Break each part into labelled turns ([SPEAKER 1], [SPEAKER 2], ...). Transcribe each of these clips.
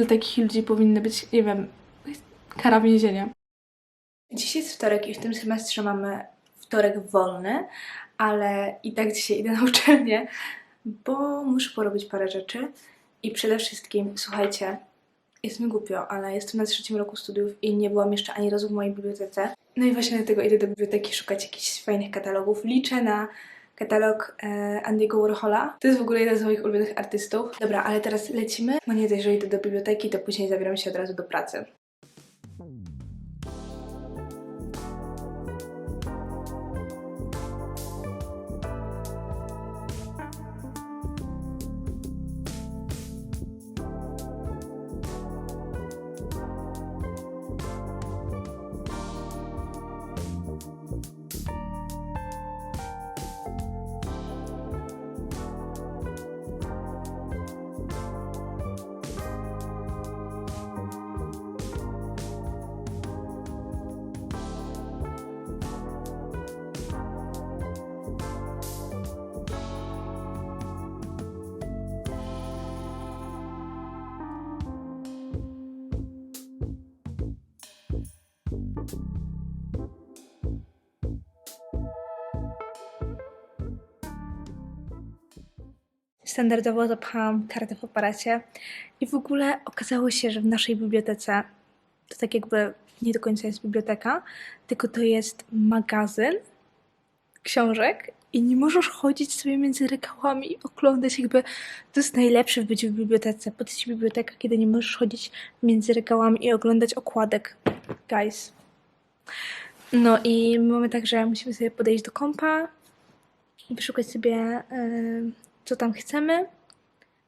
[SPEAKER 1] Dla takich ludzi powinny być, nie wiem, kara więzienia. Dzisiaj jest wtorek i w tym semestrze mamy wtorek wolny, ale i tak dzisiaj idę na uczelnię, bo muszę porobić parę rzeczy. I przede wszystkim, słuchajcie, jest mi głupio, ale jestem na trzecim roku studiów i nie byłam jeszcze ani razu w mojej bibliotece. No i właśnie dlatego idę do biblioteki szukać jakichś fajnych katalogów. Liczę na katalog e, Andy'ego Warhola. To jest w ogóle jeden z moich ulubionych artystów. Dobra, ale teraz lecimy. No nie dość, że idę do biblioteki, to później zabieram się od razu do pracy. Standardowo zapchałam kartę w aparacie i w ogóle okazało się, że w naszej bibliotece to tak jakby nie do końca jest biblioteka, tylko to jest magazyn książek i nie możesz chodzić sobie między regałami i oglądać jakby to jest najlepsze w byciu w bibliotece. Po co ci biblioteka, kiedy nie możesz chodzić między regałami i oglądać okładek. Guys. No i mamy tak, że musimy sobie podejść do kompa, wyszukać sobie y, co tam chcemy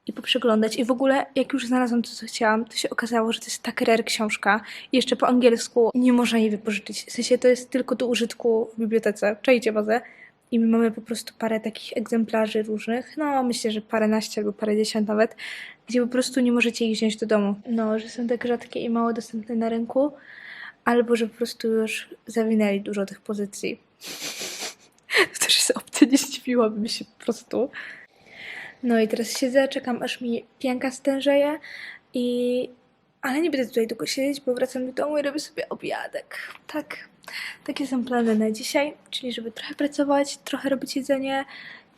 [SPEAKER 1] i poprzeglądać. I w ogóle, jak już znalazłam to, co chciałam, to się okazało, że to jest tak rare książka. I jeszcze po angielsku nie można jej wypożyczyć. W sensie to jest tylko do użytku w bibliotece. Czajcie bazę. I my mamy po prostu parę takich egzemplarzy różnych, no myślę, że paręnaście albo parędziesiąt nawet, gdzie po prostu nie możecie ich wziąć do domu. No, że są tak rzadkie i mało dostępne na rynku, albo że po prostu już zawinęli dużo tych pozycji. To też jest opcja, nie zdziwiłabym się po prostu. No i teraz siedzę, czekam aż mi pianka stężeje i... Ale nie będę tutaj długo siedzieć, bo wracam do domu i robię sobie obiadek. Tak, takie są plany na dzisiaj, czyli żeby trochę pracować, trochę robić jedzenie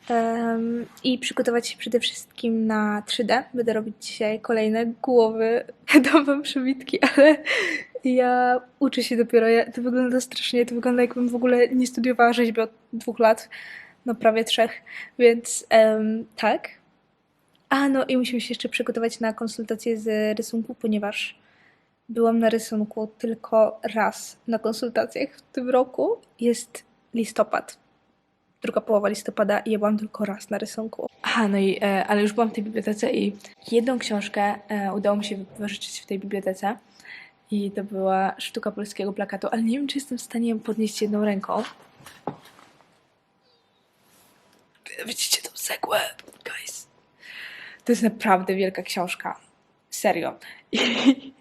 [SPEAKER 1] em, i przygotować się przede wszystkim na 3D. Będę robić dzisiaj kolejne głowy, dobre przebitki, ale ja uczę się dopiero. Ja, to wygląda strasznie, to wygląda jakbym w ogóle nie studiowała rzeźby od dwóch lat no prawie trzech, więc em, tak. A no i musimy się jeszcze przygotować na konsultację z rysunku, ponieważ byłam na rysunku tylko raz na konsultacjach w tym roku. Jest listopad. Druga połowa listopada i ja byłam tylko raz na rysunku. Aha, no i, e, ale już byłam w tej bibliotece i jedną książkę e, udało mi się wypożyczyć w tej bibliotece. I to była sztuka polskiego plakatu, ale nie wiem, czy jestem w stanie ją podnieść jedną ręką. Widzicie tą cegłę, guys? To jest naprawdę wielka książka. Serio. I,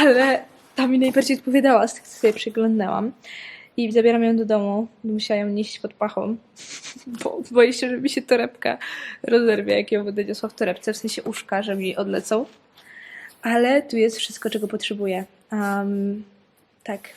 [SPEAKER 1] ale ta mi najbardziej odpowiadała z tych, co sobie przyglądałam. I zabieram ją do domu. Musiałam ją nieść pod pachą, bo boję się, że mi się torebka rozerwie, jak ją będę niosła w torebce, w sensie uszka, że mi odlecą. Ale tu jest wszystko, czego potrzebuję. Um, tak.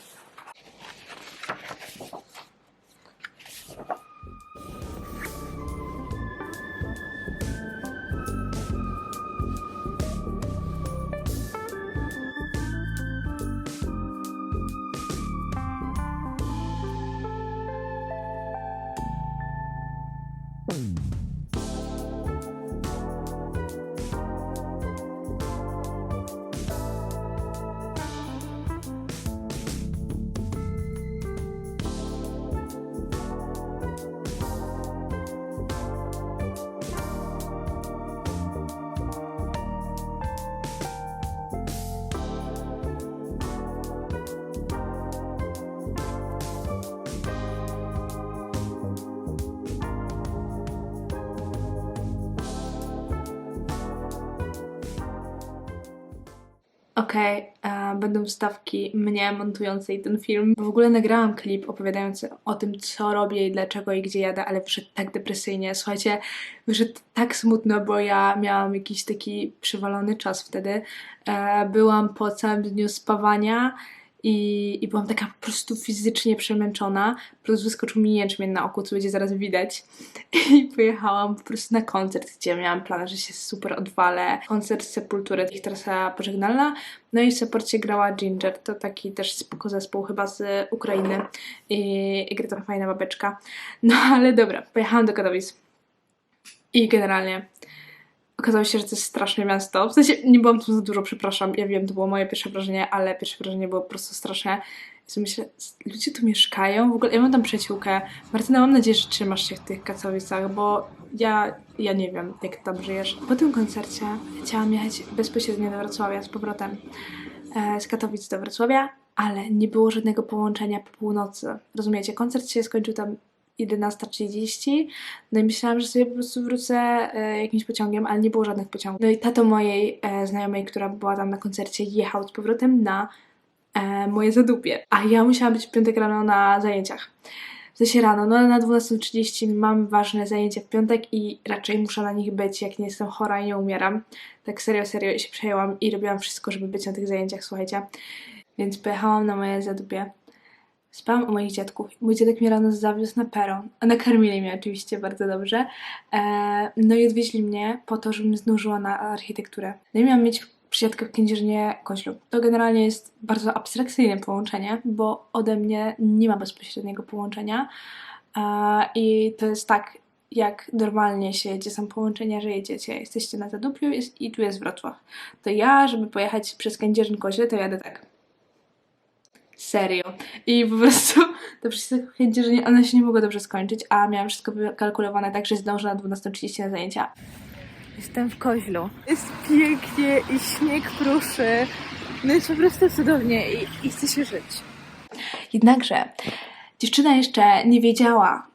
[SPEAKER 1] Okej, e, będą wstawki mnie montującej ten film. W ogóle nagrałam klip opowiadający o tym, co robię i dlaczego i gdzie jadę, ale wyszedł tak depresyjnie. Słuchajcie, wyszedł tak smutno, bo ja miałam jakiś taki przywalony czas wtedy. E, byłam po całym dniu spawania i, i byłam taka po prostu fizycznie przemęczona. Plus wyskoczył mi jęczmień na oku, co będzie zaraz widać. I pojechałam po prostu na koncert, gdzie miałam plan, że się super odwalę. Koncert Sepultury, ich trasa pożegnalna. No i w Seporcie grała Ginger, to taki też spoko zespół chyba z Ukrainy. I, i gra tam fajna babeczka. No ale dobra, pojechałam do Katowic. I generalnie okazało się, że to jest straszne miasto. W sensie nie byłam tu za dużo, przepraszam. Ja wiem, to było moje pierwsze wrażenie, ale pierwsze wrażenie było po prostu straszne. I myślę, ludzie tu mieszkają? W ogóle ja mam tam przyjaciółkę. Martyna, mam nadzieję, że trzymasz się w tych Katowicach, bo ja, ja nie wiem, jak tam żyjesz. Po tym koncercie chciałam jechać bezpośrednio do Wrocławia z powrotem. E, z Katowic do Wrocławia, ale nie było żadnego połączenia po północy. Rozumiecie? Koncert się skończył tam 11.30, no i myślałam, że sobie po prostu wrócę e, jakimś pociągiem, ale nie było żadnych pociągów. No i tato mojej e, znajomej, która była tam na koncercie, jechał z powrotem na e, moje zadupie, a ja musiałam być w piątek rano na zajęciach. W sensie rano, no na 12.30 mam ważne zajęcia w piątek i raczej muszę na nich być, jak nie jestem chora i nie umieram. Tak serio, serio się przejęłam i robiłam wszystko, żeby być na tych zajęciach, słuchajcie. Więc pojechałam na moje zadupie. Spałam u moich dziadków. Mój dziadek mnie rano zawiózł na peron. Nakarmili mnie oczywiście bardzo dobrze. E, no i odwieźli mnie po to, żebym zdążyła na architekturę. No i miałam mieć przysiadkę w Kędzierzynie Koźlu. To generalnie jest bardzo abstrakcyjne połączenie, bo ode mnie nie ma bezpośredniego połączenia. E, I to jest tak, jak normalnie się jedzie, są połączenia, że jedziecie, jesteście na Zadupiu i tu jest Wrocław. To ja, żeby pojechać przez Kędzierzyn Koźle, to jadę tak. Serio. I po prostu to wszystko chęci, że nie, one się nie mogły dobrze skończyć, a miałam wszystko wykalkulowane tak, że zdążę na 12.30 na zajęcia. Jestem w Koźlu. Jest pięknie i śnieg pruszy. No jest po prostu cudownie i, i chce się żyć. Jednakże dziewczyna jeszcze nie wiedziała,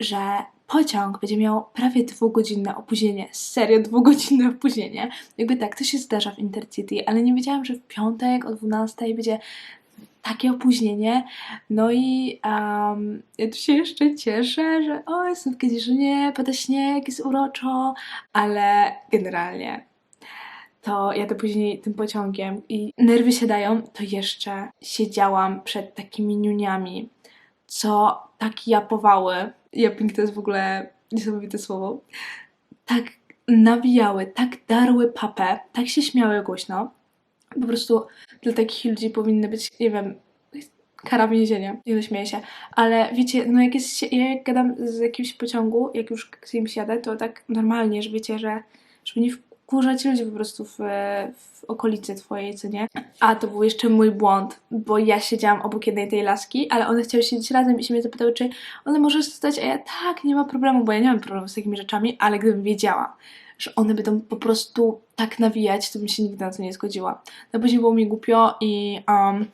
[SPEAKER 1] że pociąg będzie miał prawie dwugodzinne opóźnienie. Serio, dwugodzinne opóźnienie. Jakby tak, to się zdarza w Intercity, ale nie wiedziałam, że w piątek o 12 będzie takie opóźnienie. No i um, ja tu się jeszcze cieszę, że o, jestem w Kędzierzynie, pada śnieg, jest uroczo, ale generalnie to jadę później tym pociągiem i nerwy się dają, to jeszcze siedziałam przed takimi niuniami, co tak japowały. Japing to jest w ogóle niesamowite słowo. Tak nawijały, tak darły papę, tak się śmiały głośno. Po prostu dla takich ludzi powinny być, nie wiem, kara więzienia. Nie no, się. Ale wiecie, no jak jest, ja jak gadam z jakimś pociągu, jak już z kimś jadę, to tak normalnie, że wiecie, że żeby nie wkurzać ludzi po prostu w, w okolicy twojej, co nie? A to był jeszcze mój błąd, bo ja siedziałam obok jednej tej laski, ale one chciały siedzieć razem i się mnie zapytały, czy one może zostać, a ja tak, nie ma problemu, bo ja nie mam problemu z takimi rzeczami, ale gdybym wiedziała, że one będą po prostu tak nawijać, to bym się nigdy na to nie zgodziła. No później było mi głupio i um,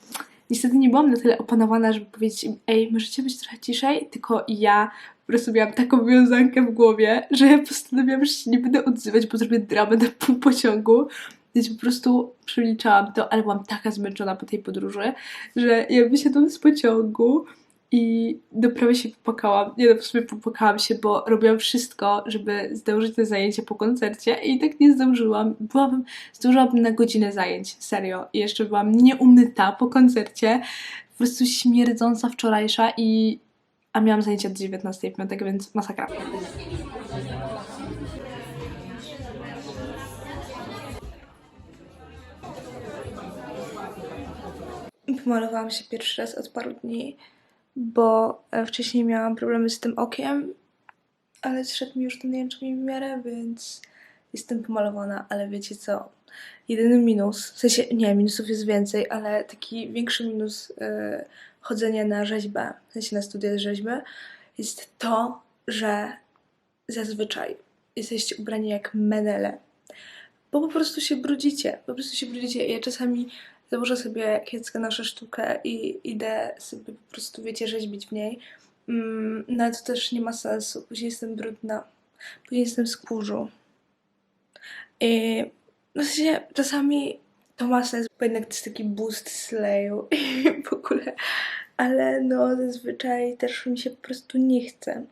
[SPEAKER 1] niestety nie byłam na tyle opanowana, żeby powiedzieć im, ej, możecie być trochę ciszej, tylko ja po prostu miałam taką wiązankę w głowie, że ja postanowiłam, że się nie będę odzywać, bo zrobię dramę na pół pociągu. Więc po prostu przeliczałam to, ale byłam taka zmęczona po tej podróży, że ja wysiadłam z pociągu i do prawie się popłakałam. Nie no, w sumie popłakałam się, bo robiłam wszystko, żeby zdążyć na zajęcie po koncercie i tak nie zdążyłam. Byłabym, zdążyłabym na godzinę zajęć, serio. I jeszcze byłam nieumyta po koncercie, po prostu śmierdząca wczorajsza i... A miałam zajęcia do 19 w piątek, więc masakra. Pomalowałam się pierwszy raz od paru dni, bo e, wcześniej miałam problemy z tym okiem, ale zszedł mi już ten jęczmień w miarę, więc jestem pomalowana, ale wiecie co? Jedyny minus, w sensie nie, minusów jest więcej, ale taki większy minus e, chodzenia na rzeźbę, w sensie na studia rzeźby, jest to, że zazwyczaj jesteście ubrani jak menele, bo po prostu się brudzicie, po prostu się brudzicie. Ja czasami założę sobie kieckę naszę sztukę i idę sobie po prostu, wiecie, rzeźbić w niej. Mm, no ale to też nie ma sensu. Później jestem brudna. Później jestem z. I no w sensie czasami to ma sens, bo jednak to jest taki boost sleju i w ogóle. Ale no zazwyczaj też mi się po prostu nie chce.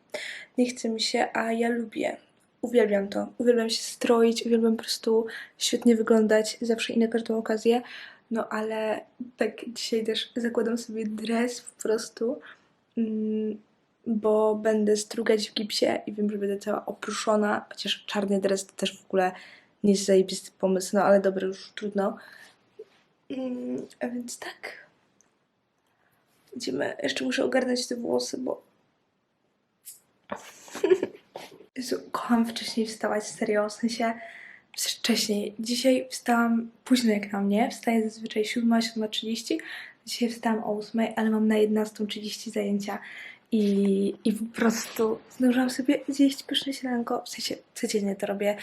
[SPEAKER 1] Nie chce mi się, a ja lubię. Uwielbiam to. Uwielbiam się stroić, uwielbiam po prostu świetnie wyglądać zawsze i na każdą okazję. No ale tak dzisiaj też zakładam sobie dres po prostu, mm, bo będę strugać w gipsie i wiem, że będę cała opruszona, chociaż czarny dres to też w ogóle nie jest zajebisty pomysł, no ale dobra, już trudno. Mm, a więc tak. Idziemy. Jeszcze muszę ogarnąć te włosy, bo. Jezu, kocham wcześniej wstawać, serio, w sensie wcześniej. Dzisiaj wstałam późno jak na mnie, wstaję zazwyczaj 7, 7.30. Dzisiaj wstałam o 8, ale mam na 11.30 zajęcia i, i po prostu zdążyłam sobie zjeść pyszne śniadanko, w sensie codziennie to robię.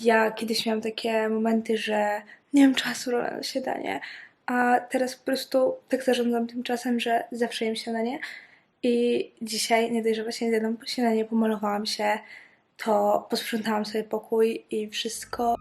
[SPEAKER 1] Ja kiedyś miałam takie momenty, że nie mam czasu na śniadanie, a teraz po prostu tak zarządzam tym czasem, że zawsze jem śniadanie. I dzisiaj, nie dość, że właśnie zjadłam śniadanie, pomalowałam się, to posprzątałam sobie pokój i wszystko.